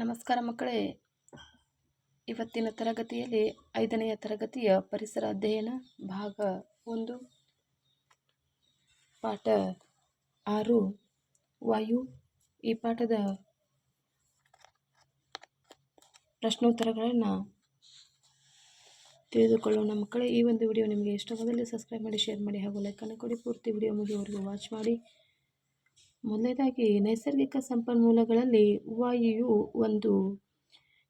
ನಮಸ್ಕಾರ ಮಕ್ಕಳೇ. ಇವತ್ತಿನ ತರಗತಿಯಲ್ಲಿ ಐದನೆಯ ತರಗತಿಯ ಪರಿಸರ ಅಧ್ಯಯನ ಭಾಗ ಒಂದು. ಪಾಠ ಆರು. ವಾಯು ಈ ಪಾಠದ ಪ್ರಶ್ನೋತ್ತರಗಳನ್ನು ತಿಳಿದುಕೊಳ್ಳೋಣ ಮಕ್ಕಳೇ. ಈ ಒಂದು ವಿಡಿಯೋ ನಿಮಗೆ ಇಷ್ಟವಾದಲ್ಲಿ ಸಬ್ಸ್ಕ್ರೈಬ್ ಮಾಡಿ, ಶೇರ್ ಮಾಡಿ ಹಾಗೂ ಲೈಕನ್ನು ಕೊಡಿ. ಪೂರ್ತಿ ವಿಡಿಯೋ ಮುಗಿಯುವವರೆಗೂ ವಾಚ್ ಮಾಡಿ. ಮೊದಲನೇದಾಗಿ, ನೈಸರ್ಗಿಕ ಸಂಪನ್ಮೂಲಗಳಲ್ಲಿ ವಾಯುವು ಒಂದು,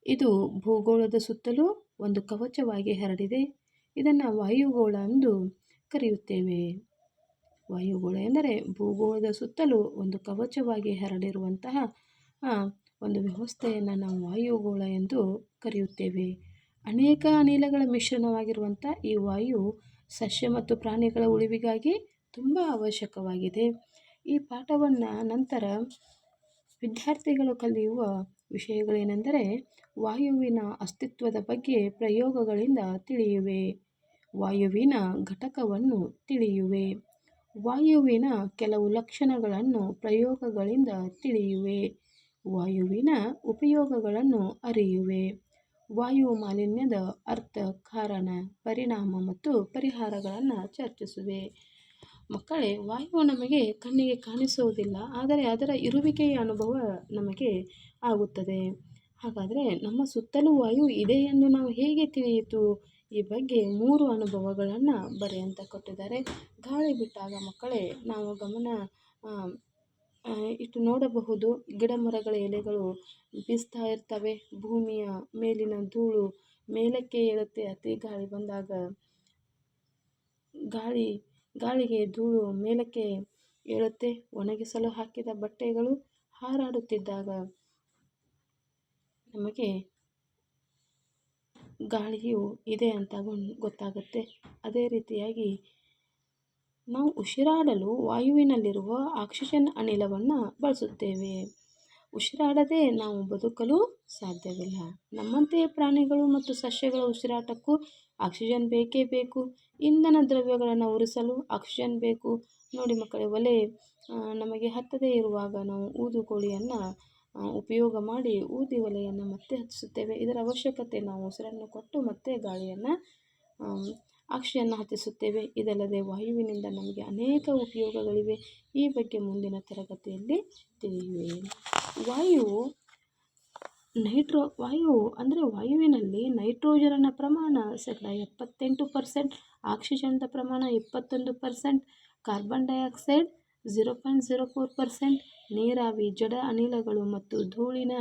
ಇದು ಭೂಗೋಳದ ಸುತ್ತಲೂ ಒಂದು ಕವಚವಾಗಿ ಹರಡಿದೆ. ಇದನ್ನು ವಾಯುಗೋಳ ಎಂದು ಕರೆಯುತ್ತೇವೆ. ವಾಯುಗೋಳ ಎಂದರೆ ಭೂಗೋಳದ ಸುತ್ತಲೂ ಒಂದು ಕವಚವಾಗಿ ಹರಡಿರುವಂತಹ ಒಂದು ವ್ಯವಸ್ಥೆಯನ್ನು ನಾವು ವಾಯುಗೋಳ ಎಂದು ಕರೆಯುತ್ತೇವೆ. ಅನೇಕ ಅನಿಲಗಳ ಮಿಶ್ರಣವಾಗಿರುವಂಥ ಈ ವಾಯು ಸಸ್ಯ ಮತ್ತು ಪ್ರಾಣಿಗಳ ಉಳಿವಿಗಾಗಿ ತುಂಬ ಅವಶ್ಯಕವಾಗಿದೆ. ಈ ಪಾಠವನ್ನು ನಂತರ ವಿದ್ಯಾರ್ಥಿಗಳು ಕಲಿಯುವ ವಿಷಯಗಳೇನೆಂದರೆ ವಾಯುವಿನ ಅಸ್ತಿತ್ವದ ಬಗ್ಗೆ ಪ್ರಯೋಗಗಳಿಂದ ತಿಳಿಯುವೆ. ವಾಯುವಿನ ಘಟಕವನ್ನು ತಿಳಿಯುವೆ. ವಾಯುವಿನ ಕೆಲವು ಲಕ್ಷಣಗಳನ್ನು ಪ್ರಯೋಗಗಳಿಂದ ತಿಳಿಯುವೆ. ವಾಯುವಿನ ಉಪಯೋಗಗಳನ್ನು ಅರಿಯುವೆ. ವಾಯು ಮಾಲಿನ್ಯದ ಅರ್ಥ, ಕಾರಣ, ಪರಿಣಾಮ ಮತ್ತು ಪರಿಹಾರಗಳನ್ನು ಚರ್ಚಿಸುವೆ. ಮಕ್ಕಳೇ, ವಾಯುವು ನಮಗೆ ಕಣ್ಣಿಗೆ ಕಾಣಿಸುವುದಿಲ್ಲ, ಆದರೆ ಅದರ ಇರುವಿಕೆಯ ಅನುಭವ ನಮಗೆ ಆಗುತ್ತದೆ. ಹಾಗಾದರೆ ನಮ್ಮ ಸುತ್ತಲೂ ವಾಯು ಇದೆ ಎಂದು ನಾವು ಹೇಗೆ ತಿಳಿಯಿತು? ಈ ಬಗ್ಗೆ ಮೂರು ಅನುಭವಗಳನ್ನು ಬರೆ ಅಂತ ಕೊಟ್ಟಿದ್ದಾರೆ. ಗಾಳಿ ಬಿಟ್ಟಾಗ ಮಕ್ಕಳೇ, ನಾವು ಗಮನ ಇಟ್ಟು ನೋಡಬಹುದು. ಗಿಡ ಮರಗಳ ಎಲೆಗಳು ಬೀಸ್ತಾ ಇರ್ತವೆ. ಭೂಮಿಯ ಮೇಲಿನ ಧೂಳು ಮೇಲಕ್ಕೆ ಏಳುತ್ತೆ. ಅತಿ ಗಾಳಿ ಬಂದಾಗ ಗಾಳಿ ಗಾಳಿಗೆ ಧೂಳು ಮೇಲಕ್ಕೆ ಏಳುತ್ತೆ. ಒಣಗಿಸಲು ಹಾಕಿದ ಬಟ್ಟೆಗಳು ಹಾರಾಡುತ್ತಿದ್ದಾಗ ನಮಗೆ ಗಾಳಿಯು ಇದೆ ಅಂತ ಗೊತ್ತಾಗುತ್ತೆ. ಅದೇ ರೀತಿಯಾಗಿ ನಾವು ಉಸಿರಾಡಲು ವಾಯುವಿನಲ್ಲಿರುವ ಆಕ್ಸಿಜನ್ ಅನಿಲವನ್ನು ಬಳಸುತ್ತೇವೆ. ಉಸಿರಾಡದೆ ನಾವು ಬದುಕಲು ಸಾಧ್ಯವಿಲ್ಲ. ನಮ್ಮಂತೆಯೇ ಪ್ರಾಣಿಗಳು ಮತ್ತು ಸಸ್ಯಗಳ ಉಸಿರಾಟಕ್ಕೂ ಆಕ್ಸಿಜನ್ ಬೇಕೇ ಬೇಕು. ಇಂಧನ ದ್ರವ್ಯಗಳನ್ನು ಉರಿಸಲು ಆಕ್ಸಿಜನ್ ಬೇಕು. ನೋಡಿ ಮಕ್ಕಳೇ, ಒಲೆ ನಮಗೆ ಹತ್ತದೇ ಇರುವಾಗ ನಾವು ಊದುಗೋಳಿಯನ್ನು ಉಪಯೋಗ ಮಾಡಿ ಊದಿ ಒಲೆಯನ್ನು ಮತ್ತೆ ಹಚ್ಚಿಸುತ್ತೇವೆ ಇದರ ಅವಶ್ಯಕತೆ ನಾವು ಉಸಿರನ್ನು ಕೊಟ್ಟು ಮತ್ತೆ ಗಾಳಿಯನ್ನು ಆಕ್ಸಿಜನ್ ಹತ್ತಿಸುತ್ತೇವೆ. ಇದಲ್ಲದೆ ವಾಯುವಿನಿಂದ ನಮಗೆ ಅನೇಕ ಉಪಯೋಗಗಳಿವೆ. ಈ ಬಗ್ಗೆ ಮುಂದಿನ ತರಗತಿಯಲ್ಲಿ ತಿಳಿಯುವೆ. ವಾಯು ನೈಟ್ರೋ, ವಾಯು, ಅಂದರೆ ವಾಯುವಿನಲ್ಲಿ ನೈಟ್ರೋಜನ್ನ ಪ್ರಮಾಣ ಶೇಕಡ ಎಪ್ಪತ್ತೆಂಟು ಪರ್ಸೆಂಟ್, ಆಕ್ಸಿಜನ್ದ ಪ್ರಮಾಣ ಇಪ್ಪತ್ತೊಂದು percent, carbon dioxide zero point zero four percent, ನೀರಾವಿ, ಜಡ ಅನಿಲಗಳು ಮತ್ತು ಧೂಳಿನ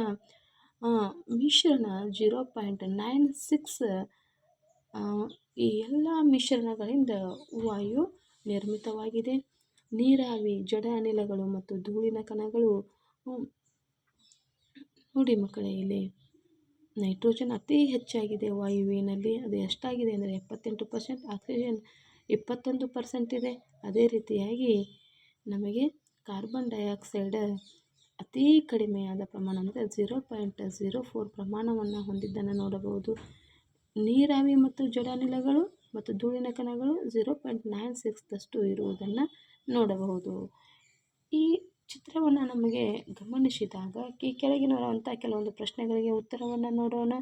ಮಿಶ್ರಣ ಜೀರೋ ಪಾಯಿಂಟ್ ನೈನ್ ಸಿಕ್ಸ್ ಈ ಎಲ್ಲ ಮಿಶ್ರಣಗಳಿಂದ ವಾಯು ನಿರ್ಮಿತವಾಗಿದೆ. ನೀರಾವಿ, ಜಡ ಅನಿಲಗಳು ಮತ್ತು ಧೂಳಿನ ಕಣಗಳು ನೋಡಿ ಮಕ್ಕಳೇ, ಇಲ್ಲಿ ನೈಟ್ರೋಜನ್ ಅತಿ ಹೆಚ್ಚಾಗಿದೆ ವಾಯುವಿನಲ್ಲಿ. ಅದು ಎಷ್ಟಾಗಿದೆ ಅಂದರೆ ಎಪ್ಪತ್ತೆಂಟು ಪರ್ಸೆಂಟ್, ಆಕ್ಸಿಜನ್ ಇಪ್ಪತ್ತೊಂದು ಪರ್ಸೆಂಟ್ ಇದೆ. ಅದೇ ರೀತಿಯಾಗಿ ನಮಗೆ ಕಾರ್ಬನ್ ಡೈಆಕ್ಸೈಡ್ ಅತೀ ಕಡಿಮೆಯಾದ ಪ್ರಮಾಣ, ಅಂದರೆ ಝೀರೋ ಪಾಯಿಂಟ್ ಝೀರೋ ಫೋರ್ ಪ್ರಮಾಣವನ್ನು ಹೊಂದಿದ್ದನ್ನು ನೋಡಬಹುದು. ನೀರಾವಿ ಮತ್ತು ಜಡಾನಿಲಗಳು ಮತ್ತು ಧೂಳಿನ ಕಣಗಳು ಝೀರೋ ಪಾಯಿಂಟ್ ನೈನ್ ಸಿಕ್ಸ್ದಷ್ಟು ಇರುವುದನ್ನು ನೋಡಬಹುದು. ಈ ಚಿತ್ರವನ್ನು ನಮಗೆ ಗಮನಿಸಿದಾಗ ಈ ಕೆಳಗಿನಂಥ ಕೆಲವೊಂದು ಪ್ರಶ್ನೆಗಳಿಗೆ ಉತ್ತರವನ್ನು ನೋಡೋಣ.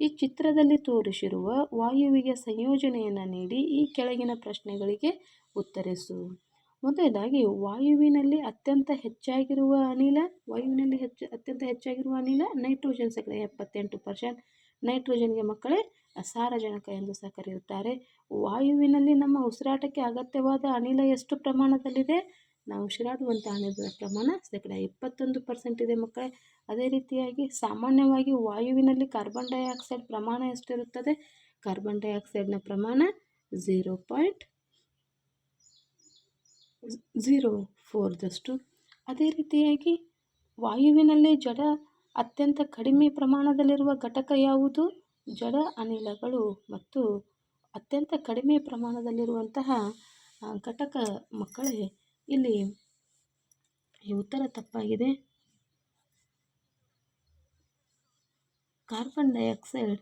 ಈ ಚಿತ್ರದಲ್ಲಿ ತೋರಿಸಿರುವ ವಾಯುವಿಗೆ ಸಂಯೋಜನೆಯನ್ನು ನೀಡಿ ಈ ಕೆಳಗಿನ ಪ್ರಶ್ನೆಗಳಿಗೆ ಉತ್ತರಿಸು. ಮೊದಲನೇದಾಗಿ, ವಾಯುವಿನಲ್ಲಿ ಅತ್ಯಂತ ಹೆಚ್ಚಾಗಿರುವ ಅನಿಲ, ವಾಯುವಿನಲ್ಲಿ ಹೆಚ್ಚು, ಅತ್ಯಂತ ಹೆಚ್ಚಾಗಿರುವ ಅನಿಲ ನೈಟ್ರೋಜನ್ ಸಕ್ಕರೆ ಎಪ್ಪತ್ತೆಂಟು ಪರ್ಸೆಂಟ್. ನೈಟ್ರೋಜನ್ಗೆ ಮಕ್ಕಳೇ ಸಾರಜನಕ ಎಂದು ಸಹ ಕರೆಯುತ್ತಾರೆ. ವಾಯುವಿನಲ್ಲಿ ನಮ್ಮ ಉಸಿರಾಟಕ್ಕೆ ಅಗತ್ಯವಾದ ಅನಿಲ ಎಷ್ಟು ಪ್ರಮಾಣದಲ್ಲಿದೆ? ನಾವು ಉಸಿರಾಡುವಂಥ ಅನಿಲದ ಪ್ರಮಾಣ ಶೇಕಡ ಇಪ್ಪತ್ತೊಂದು ಪರ್ಸೆಂಟ್ ಇದೆ ಮಕ್ಕಳೇ. ಅದೇ ರೀತಿಯಾಗಿ ಸಾಮಾನ್ಯವಾಗಿ ವಾಯುವಿನಲ್ಲಿ ಕಾರ್ಬನ್ ಡೈಆಕ್ಸೈಡ್ ಪ್ರಮಾಣ ಎಷ್ಟಿರುತ್ತದೆ? ಕಾರ್ಬನ್ ಡೈಆಕ್ಸೈಡ್ನ ಪ್ರಮಾಣ ಝೀರೋ ಪಾಯಿಂಟ್ ಝೀರೋ ಫೋರ್ದಷ್ಟು ಅದೇ ರೀತಿಯಾಗಿ ವಾಯುವಿನಲ್ಲಿ ಜಡ ಅತ್ಯಂತ ಕಡಿಮೆ ಪ್ರಮಾಣದಲ್ಲಿರುವ ಘಟಕ ಯಾವುದು? ಜಡ ಅನಿಲಗಳು ಮತ್ತು ಅತ್ಯಂತ ಕಡಿಮೆ ಪ್ರಮಾಣದಲ್ಲಿರುವಂತಹ ಘಟಕ ಮಕ್ಕಳೇ ಇಲ್ಲಿ ಈ ಉತ್ತರ ತಪ್ಪಾಗಿದೆ. ಕಾರ್ಬನ್ ಡೈಆಕ್ಸೈಡ್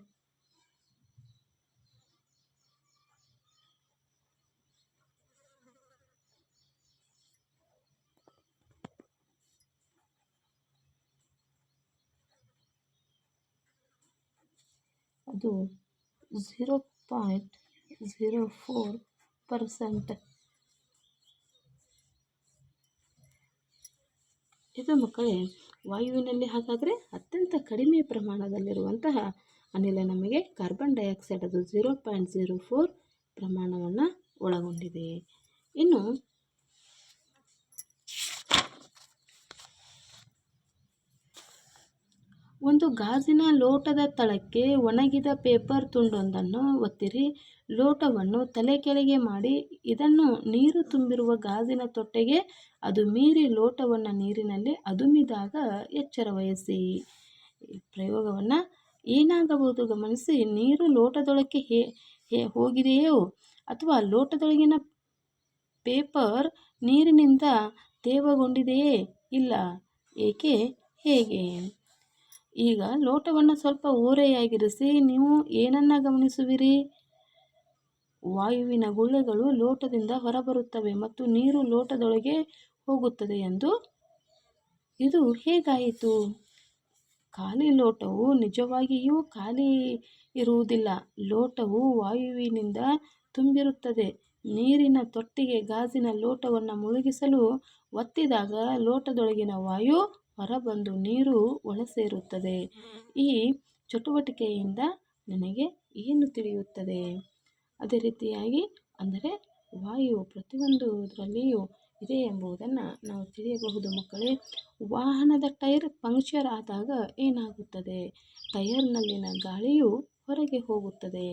ಅದು zero point zero four percent ಇದು ಮಕ್ಕಳೇ, ವಾಯುವಿನಲ್ಲಿ ಹಾಗಾದರೆ ಅತ್ಯಂತ ಕಡಿಮೆ ಪ್ರಮಾಣದಲ್ಲಿರುವಂತಹ ಅನಿಲ ನಮಗೆ ಕಾರ್ಬನ್ ಡೈಆಕ್ಸೈಡ್ ಅದು ಝೀರೋ ಪಾಯಿಂಟ್ ಝೀರೋ ಫೋರ್ ಪ್ರಮಾಣವನ್ನು ಒಳಗೊಂಡಿದೆ. ಇನ್ನು, ಒಂದು ಗಾಜಿನ ಲೋಟದ ತಳಕ್ಕೆ ಒಣಗಿದ ಪೇಪರ್ ತುಂಡೊಂದನ್ನು ಒತ್ತಿರಿ. ಲೋಟವನ್ನು ತಲೆ ಕೆಳಗೆ ಮಾಡಿ, ಇದನ್ನು ನೀರು ತುಂಬಿರುವ ಗಾಜಿನ ತೊಟ್ಟೆಗೆ ಅದು ಮೀರಿ ಲೋಟವನ್ನು ನೀರಿನಲ್ಲಿ ಅದುಮಿದಾಗ ಎಚ್ಚರ ವಹಿಸಿ. ಪ್ರಯೋಗವನ್ನು ಏನಾಗಬಹುದು ಗಮನಿಸಿ, ನೀರು ಲೋಟದೊಳಕ್ಕೆ ಹೇ ಹೇ, ಹೋಗಿದೆಯೋ ಅಥವಾ ಲೋಟದೊಳಗಿನ ಪೇಪರ್ ನೀರಿನಿಂದ ತೇವಗೊಂಡಿದೆಯೇ ಇಲ್ಲ, ಏಕೆ, ಹೇಗೆ? ಈಗ ಲೋಟವನ್ನು ಸ್ವಲ್ಪ ಓರೆಯಾಗಿರಿಸಿ, ನೀವು ಏನನ್ನು ಗಮನಿಸುವಿರಿ? ವಾಯುವಿನ ಗುಳ್ಳೆಗಳು ಲೋಟದಿಂದ ಹೊರಬರುತ್ತವೆ ಮತ್ತು ನೀರು ಲೋಟದೊಳಗೆ ಹೋಗುತ್ತದೆ ಎಂದು ಇದು ಹೇಗಾಯಿತು? ಖಾಲಿ ಲೋಟವು ನಿಜವಾಗಿಯೂ ಖಾಲಿ ಇರುವುದಿಲ್ಲ. ಲೋಟವು ವಾಯುವಿನಿಂದ ತುಂಬಿರುತ್ತದೆ. ನೀರಿನ ತೊಟ್ಟಿಗೆ ಗಾಜಿನ ಲೋಟವನ್ನು ಮುಳುಗಿಸಲು ಒತ್ತಿದಾಗ ಲೋಟದೊಳಗಿನ ವಾಯು ಹೊರಬಂದು ನೀರು ಒಳಸೇರುತ್ತದೆ ಈ ಚಟುವಟಿಕೆಯಿಂದ ನನಗೆ ಏನು ತಿಳಿಯುತ್ತದೆ? ಅದೇ ರೀತಿಯಾಗಿ ಅಂದರೆ ವಾಯು ಪ್ರತಿಯೊಂದು ಇದರಲ್ಲಿಯೂ ಇದೆ ಎಂಬುದನ್ನು ನಾವು ತಿಳಿಯಬಹುದು ಮಕ್ಕಳೇ. ವಾಹನದ ಟೈರ್ ಪಂಕ್ಚರ್ ಆದಾಗ ಏನಾಗುತ್ತದೆ? ಟೈರ್ನಲ್ಲಿನ ಗಾಳಿಯು ಹೊರಗೆ ಹೋಗುತ್ತದೆ.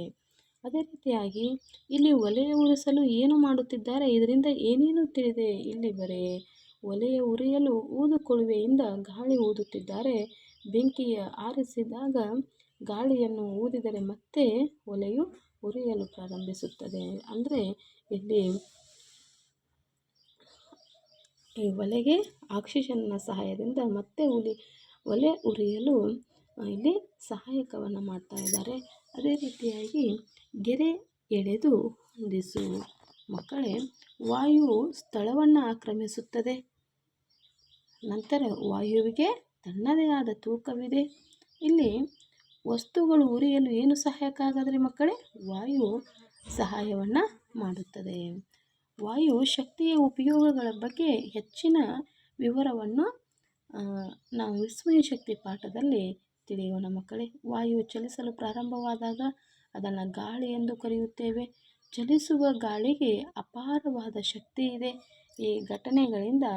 ಅದೇ ರೀತಿಯಾಗಿ ಇಲ್ಲಿ ಒಲೆಯ ಉರಿಸಲು ಏನು ಮಾಡುತ್ತಿದ್ದಾರೆ? ಇದರಿಂದ ಏನೇನು ತಿಳಿದೆ? ಇಲ್ಲಿ ಬರೇ, ಒಲೆಯ ಉರಿಯಲು ಊದುಕೊಳುವೆಯಿಂದ ಗಾಳಿ ಊದುತ್ತಿದ್ದಾರೆ. ಬೆಂಕಿಯ ಆರಿಸಿದಾಗ ಗಾಳಿಯನ್ನು ಊದಿದರೆ ಮತ್ತೆ ಒಲೆಯು ಉರಿಯಲು ಪ್ರಾರಂಭಿಸುತ್ತದೆ. ಅಂದರೆ ಇಲ್ಲಿ ಈ ಒಲೆಗೆ ಆಕ್ಸಿಜನ್ನ ಸಹಾಯದಿಂದ ಮತ್ತೆ ಉಲಿ ಒಲೆ ಉರಿಯಲು ಇಲ್ಲಿ ಸಹಾಯಕವನ್ನು ಮಾಡ್ತಾ ಇದ್ದಾರೆ. ಅದೇ ರೀತಿಯಾಗಿ ಗೆರೆ ಎಳೆದು ಹೊಂದಿಸು. ಮಕ್ಕಳೇ, ವಾಯು ಸ್ಥಳವನ್ನು ಆಕ್ರಮಿಸುತ್ತದೆ. ನಂತರ ವಾಯುವಿಗೆ ತನ್ನದೇ ಆದ ತೂಕವಿದೆ. ಇಲ್ಲಿ ವಸ್ತುಗಳು ಉರಿಯಲು ಏನು ಸಹಾಯಕ ಆಗದ್ರಿ ಮಕ್ಕಳೇ? ವಾಯು ಸಹಾಯವನ್ನು ಮಾಡುತ್ತದೆ. ವಾಯು ಶಕ್ತಿಯ ಉಪಯೋಗಗಳ ಬಗ್ಗೆ ಹೆಚ್ಚಿನ ವಿವರವನ್ನು ನಾವು ವಿಸ್ಮಯ ಶಕ್ತಿ ಪಾಠದಲ್ಲಿ ತಿಳಿಯೋಣ ಮಕ್ಕಳೇ. ವಾಯು ಚಲಿಸಲು ಪ್ರಾರಂಭವಾದಾಗ ಅದನ್ನು ಗಾಳಿ ಎಂದು ಕರೆಯುತ್ತೇವೆ. ಚಲಿಸುವ ಗಾಳಿಗೆ ಅಪಾರವಾದ ಶಕ್ತಿ ಇದೆ. ಈ ಘಟನೆಗಳಿಂದ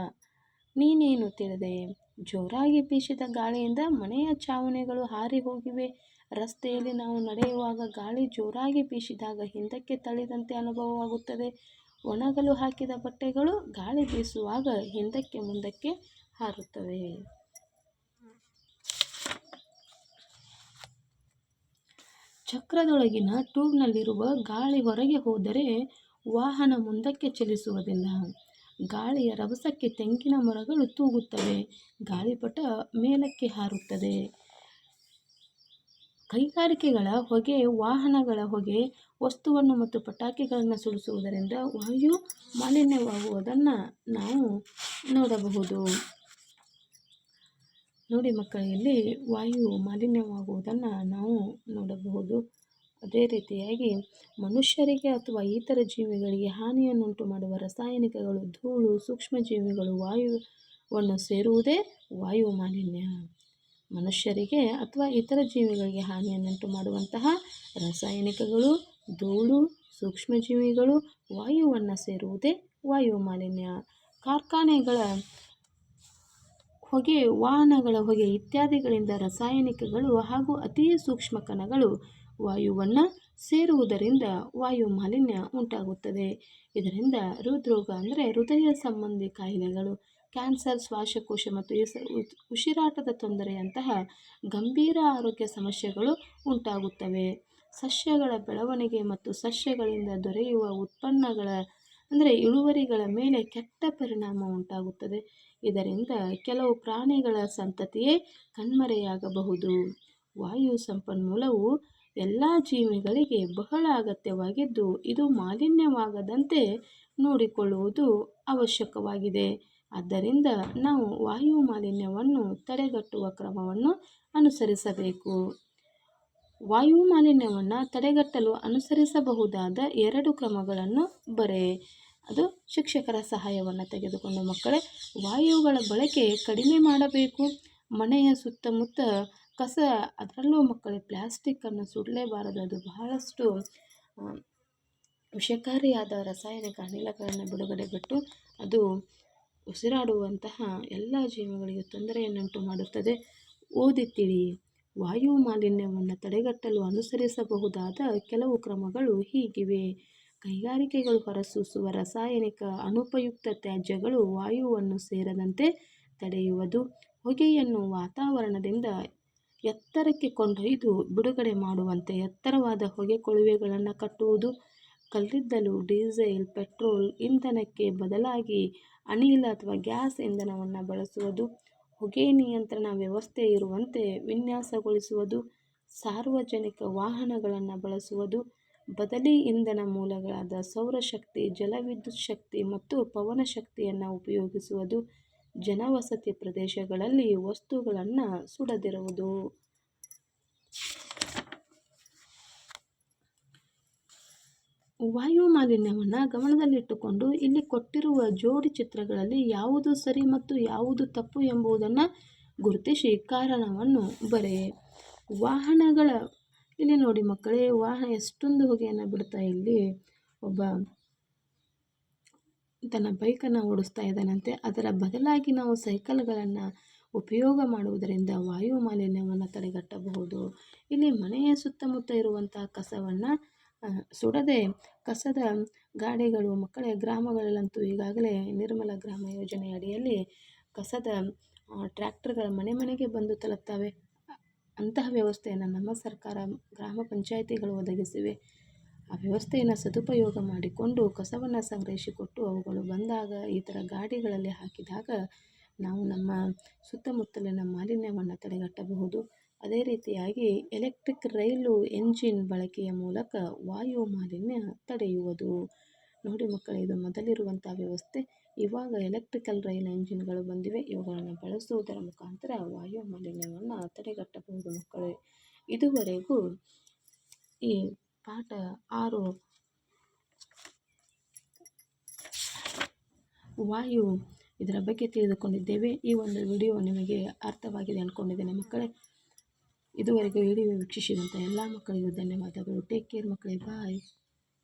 ನೀನೇನು ತಿಳಿದೆ? ಜೋರಾಗಿ ಬೀಸಿದ ಗಾಳಿಯಿಂದ ಮನೆಯ ಛಾವಣಿಗಳು ಹಾರಿ ಹೋಗಿವೆ. ರಸ್ತೆಯಲ್ಲಿ ನಾವು ನಡೆಯುವಾಗ ಗಾಳಿ ಜೋರಾಗಿ ಬೀಸಿದಾಗ ಹಿಂದಕ್ಕೆ ತಳ್ಳಿದಂತೆ ಅನುಭವವಾಗುತ್ತದೆ. ಒಣಗಲು ಹಾಕಿದ ಬಟ್ಟೆಗಳು ಗಾಳಿ ಬೀಸುವಾಗ ಹಿಂದಕ್ಕೆ ಮುಂದಕ್ಕೆ ಹಾರುತ್ತವೆ. ಚಕ್ರದೊಳಗಿನ ಟ್ಯೂಬ್ನಲ್ಲಿರುವ ಗಾಳಿ ಹೊರಗೆ ಹೋದರೆ ವಾಹನ ಮುಂದಕ್ಕೆ ಚಲಿಸುವುದಿಲ್ಲ. ಗಾಳಿಯ ರಭಸಕ್ಕೆ ತೆಂಗಿನ ಮರಗಳು ತೂಗುತ್ತವೆ, ಗಾಳಿಪಟ ಮೇಲಕ್ಕೆ ಹಾರುತ್ತದೆ. ಕೈಗಾರಿಕೆಗಳ ಹೊಗೆ, ವಾಹನಗಳ ಹೊಗೆ, ವಸ್ತುವನ್ನು ಮತ್ತು ಪಟಾಕಿಗಳನ್ನು ಸುಡಿಸುವುದರಿಂದ ವಾಯು ಮಾಲಿನ್ಯವಾಗುವುದನ್ನು ನಾವು ನೋಡಬಹುದು. ನೋಡಿ ಮಕ್ಕಳಲ್ಲಿ ವಾಯು ಮಾಲಿನ್ಯವಾಗುವುದನ್ನು ನಾವು ನೋಡಬಹುದು. ಅದೇ ರೀತಿಯಾಗಿ ಮನುಷ್ಯರಿಗೆ ಅಥವಾ ಇತರ ಜೀವಿಗಳಿಗೆ ಹಾನಿಯನ್ನುಂಟು ಮಾಡುವ ರಾಸಾಯನಿಕಗಳು, ಧೂಳು, ಸೂಕ್ಷ್ಮಜೀವಿಗಳು, ವಾಯುವನ್ನು ಸೇರುವುದೇ ವಾಯು ಮಾಲಿನ್ಯ. ಮನುಷ್ಯರಿಗೆ ಅಥವಾ ಇತರ ಜೀವಿಗಳಿಗೆ ಹಾನಿಯನ್ನುಂಟು ಮಾಡುವಂತಹ ರಾಸಾಯನಿಕಗಳು, ಧೂಳು, ಸೂಕ್ಷ್ಮಜೀವಿಗಳು, ವಾಯುವನ್ನು ಸೇರುವುದೇ ವಾಯು ಮಾಲಿನ್ಯ. ಕಾರ್ಖಾನೆಗಳ ಹೊಗೆ, ವಾಹನಗಳ ಹೊಗೆ ಇತ್ಯಾದಿಗಳಿಂದ ರಾಸಾಯನಿಕಗಳು ಹಾಗೂ ಅತಿ ಸೂಕ್ಷ್ಮ ಕಣಗಳು ವಾಯುವನ್ನು ಸೇರುವುದರಿಂದ ವಾಯು ಮಾಲಿನ್ಯ ಉಂಟಾಗುತ್ತದೆ. ಇದರಿಂದ ಹೃದ್ರೋಗ ಅಂದರೆ ಹೃದಯ ಸಂಬಂಧಿ ಕಾಯಿಲೆಗಳು, ಕ್ಯಾನ್ಸರ್, ಶ್ವಾಸಕೋಶ ಮತ್ತು ಉಸಿರಾಟದ ತೊಂದರೆಯಂತಹ ಗಂಭೀರ ಆರೋಗ್ಯ ಸಮಸ್ಯೆಗಳು ಉಂಟಾಗುತ್ತವೆ. ಸಸ್ಯಗಳ ಬೆಳವಣಿಗೆ ಮತ್ತು ಸಸ್ಯಗಳಿಂದ ದೊರೆಯುವ ಉತ್ಪನ್ನಗಳ ಅಂದರೆ ಇಳುವರಿಗಳ ಮೇಲೆ ಕೆಟ್ಟ ಪರಿಣಾಮ ಉಂಟಾಗುತ್ತದೆ. ಇದರಿಂದ ಕೆಲವು ಪ್ರಾಣಿಗಳ ಸಂತತಿಯೇ ಕಣ್ಮರೆಯಾಗಬಹುದು. ವಾಯು ಸಂಪನ್ಮೂಲವು ಎಲ್ಲ ಜೀವಿಗಳಿಗೆ ಬಹಳ ಅಗತ್ಯವಾಗಿದ್ದು, ಇದು ಮಾಲಿನ್ಯವಾಗದಂತೆ ನೋಡಿಕೊಳ್ಳುವುದು ಅವಶ್ಯಕವಾಗಿದೆ. ಆದ್ದರಿಂದ ನಾವು ವಾಯು ಮಾಲಿನ್ಯವನ್ನು ತಡೆಗಟ್ಟುವ ಕ್ರಮವನ್ನು ಅನುಸರಿಸಬೇಕು. ವಾಯು ಮಾಲಿನ್ಯವನ್ನು ತಡೆಗಟ್ಟಲು ಅನುಸರಿಸಬಹುದಾದ ಎರಡು ಕ್ರಮಗಳನ್ನು ಬರೆ. ಅದು ಶಿಕ್ಷಕರ ಸಹಾಯವನ್ನು ತೆಗೆದುಕೊಂಡು ಮಕ್ಕಳೇ, ವಾಯುಗಳ ಬಳಕೆ ಕಡಿಮೆ ಮಾಡಬೇಕು. ಮನೆಯ ಸುತ್ತಮುತ್ತ ಕಸ ಅದರಲ್ಲೂ ಮಕ್ಕಳೇ ಪ್ಲ್ಯಾಸ್ಟಿಕ್ಕನ್ನು ಸುಡಲೇಬಾರದು. ಅದು ಬಹಳಷ್ಟು ವಿಷಕಾರಿಯಾದ ರಾಸಾಯನಿಕ ಅನಿಲಗಳನ್ನು ಬಿಡುಗಡೆಗಟ್ಟು ಅದು ಉಸಿರಾಡುವಂತಹ ಎಲ್ಲ ಜೀವಿಗಳಿಗೆ ತೊಂದರೆಯನ್ನುಂಟು ಮಾಡುತ್ತದೆ. ಓದಿ ತಿಳಿ, ವಾಯು ಮಾಲಿನ್ಯವನ್ನು ತಡೆಗಟ್ಟಲು ಅನುಸರಿಸಬಹುದಾದ ಕೆಲವು ಕ್ರಮಗಳು ಹೀಗಿವೆ. ಕೈಗಾರಿಕೆಗಳು ಹೊರಸೂಸುವ ರಾಸಾಯನಿಕ ಅನುಪಯುಕ್ತ ತ್ಯಾಜ್ಯಗಳು ವಾಯುವನ್ನು ಸೇರದಂತೆ ತಡೆಯುವುದು. ಹೊಗೆಯನ್ನು ವಾತಾವರಣದಿಂದ ಎತ್ತರಕ್ಕೆ ಕೊಂಡೊಯ್ದು ಬಿಡುಗಡೆ ಮಾಡುವಂತೆ ಎತ್ತರವಾದ ಹೊಗೆ ಕೊಳವೆಗಳನ್ನು ಕಟ್ಟುವುದು, ಕಲ್ಲಿದ್ದಲು, ಡೀಸೆಲ್, ಪೆಟ್ರೋಲ್ ಇಂಧನಕ್ಕೆ ಬದಲಾಗಿ ಅನಿಲ ಅಥವಾ ಗ್ಯಾಸ್ ಇಂಧನವನ್ನು ಬಳಸುವುದು, ಹೊಗೆ ನಿಯಂತ್ರಣ ವ್ಯವಸ್ಥೆ ಇರುವಂತೆ ವಿನ್ಯಾಸಗೊಳಿಸುವುದು, ಸಾರ್ವಜನಿಕ ವಾಹನಗಳನ್ನು ಬಳಸುವುದು, ಬದಲಿ ಇಂಧನ ಮೂಲಗಳಾದ ಸೌರಶಕ್ತಿ, ಜಲವಿದ್ಯುತ್ ಶಕ್ತಿ ಮತ್ತು ಪವನ ಶಕ್ತಿಯನ್ನು ಉಪಯೋಗಿಸುವುದು ಜನವಸತಿ ಪ್ರದೇಶಗಳಲ್ಲಿ ವಸ್ತುಗಳನ್ನು ಸುಡದಿರುವುದು. ವಾಯು ಮಾಲಿನ್ಯವನ್ನು ಗಮನದಲ್ಲಿಟ್ಟುಕೊಂಡು ಇಲ್ಲಿ ಕೊಟ್ಟಿರುವ ಜೋಡಿ ಚಿತ್ರಗಳಲ್ಲಿ ಯಾವುದು ಸರಿ ಮತ್ತು ಯಾವುದು ತಪ್ಪು ಎಂಬುದನ್ನು ಗುರುತಿಸಿ ಕಾರಣವನ್ನು ಬರೆ. ವಾಹನಗಳ, ಇಲ್ಲಿ ನೋಡಿ ಮಕ್ಕಳೇ, ವಾಹನ ಎಷ್ಟೊಂದು ಹೊಗೆಯನ್ನು ಬಿಡ್ತಾ ಇಲ್ಲಿ. ಒಬ್ಬ ತನ್ನ ಬೈಕನ್ನು ಓಡಿಸ್ತಾ ಇದ್ದಾನಂತೆ. ಅದರ ಬದಲಾಗಿ ನಾವು ಸೈಕಲ್ಗಳನ್ನು ಉಪಯೋಗ ಮಾಡುವುದರಿಂದ ವಾಯು ಮಾಲಿನ್ಯವನ್ನು ತಡೆಗಟ್ಟಬಹುದು. ಇಲ್ಲಿ ಮನೆಯ ಸುತ್ತಮುತ್ತ ಇರುವಂತಹ ಕಸವನ್ನು ಸುಡದೆ ಕಸದ ಗಾಡಿಗಳು, ಮಕ್ಕಳ ಗ್ರಾಮಗಳಲ್ಲಂತೂ ಈಗಾಗಲೇ ನಿರ್ಮಲ ಗ್ರಾಮ ಯೋಜನೆ ಅಡಿಯಲ್ಲಿ ಕಸದ ಟ್ರ್ಯಾಕ್ಟರ್ಗಳ ಮನೆ ಮನೆಗೆ ಬಂದು ತಲುಪ್ತವೆ. ಅಂತಹ ವ್ಯವಸ್ಥೆಯನ್ನು ನಮ್ಮ ಸರ್ಕಾರ, ಗ್ರಾಮ ಪಂಚಾಯಿತಿಗಳು ಒದಗಿಸಿವೆ. ಆ ವ್ಯವಸ್ಥೆಯನ್ನು ಸದುಪಯೋಗ ಮಾಡಿಕೊಂಡು ಕಸವನ್ನು ಸಂಗ್ರಹಿಸಿಕೊಟ್ಟು ಅವುಗಳು ಬಂದಾಗ ಈ ಥರ ಗಾಡಿಗಳಲ್ಲಿ ಹಾಕಿದಾಗ ನಾವು ನಮ್ಮ ಸುತ್ತಮುತ್ತಲಿನ ಮಾಲಿನ್ಯವನ್ನು ತಡೆಗಟ್ಟಬಹುದು. ಅದೇ ರೀತಿಯಾಗಿ ಎಲೆಕ್ಟ್ರಿಕ್ ರೈಲು ಎಂಜಿನ್ ಬಳಕೆಯ ಮೂಲಕ ವಾಯು ಮಾಲಿನ್ಯ ತಡೆಯುವುದು. ನೋಡಿ ಮಕ್ಕಳೇ, ಇದು ಮೊದಲಿರುವಂಥ ವ್ಯವಸ್ಥೆ. ಇವಾಗ ಎಲೆಕ್ಟ್ರಿಕಲ್ ರೈಲು ಎಂಜಿನ್ಗಳು ಬಂದಿವೆ. ಇವುಗಳನ್ನು ಬಳಸುವುದರ ಮುಖಾಂತರ ವಾಯು ಮಾಲಿನ್ಯವನ್ನು ತಡೆಗಟ್ಟಬಹುದು ಮಕ್ಕಳೇ. ಇದುವರೆಗೂ ಈ ಪಾಠ ಆರು. ವಾಯು, ಇದರ ಬಗ್ಗೆ ತಿಳಿದುಕೊಂಡಿದ್ದೇವೆ. ಈ ಒಂದು ವಿಡಿಯೋ ನಿಮಗೆ ಅರ್ಥವಾಗಿದೆ ಅಂದ್ಕೊಂಡಿದ್ದೇನೆ ಮಕ್ಕಳೇ, ಇದುವರೆಗೂ ವಿಡಿಯೋ ವೀಕ್ಷಿಸಿದಂಥ ಎಲ್ಲ ಮಕ್ಕಳಿಗೂ ಧನ್ಯವಾದಗಳು. ಟೇಕ್ ಕೇರ್ ಮಕ್ಕಳೇ. ಬಾಯ್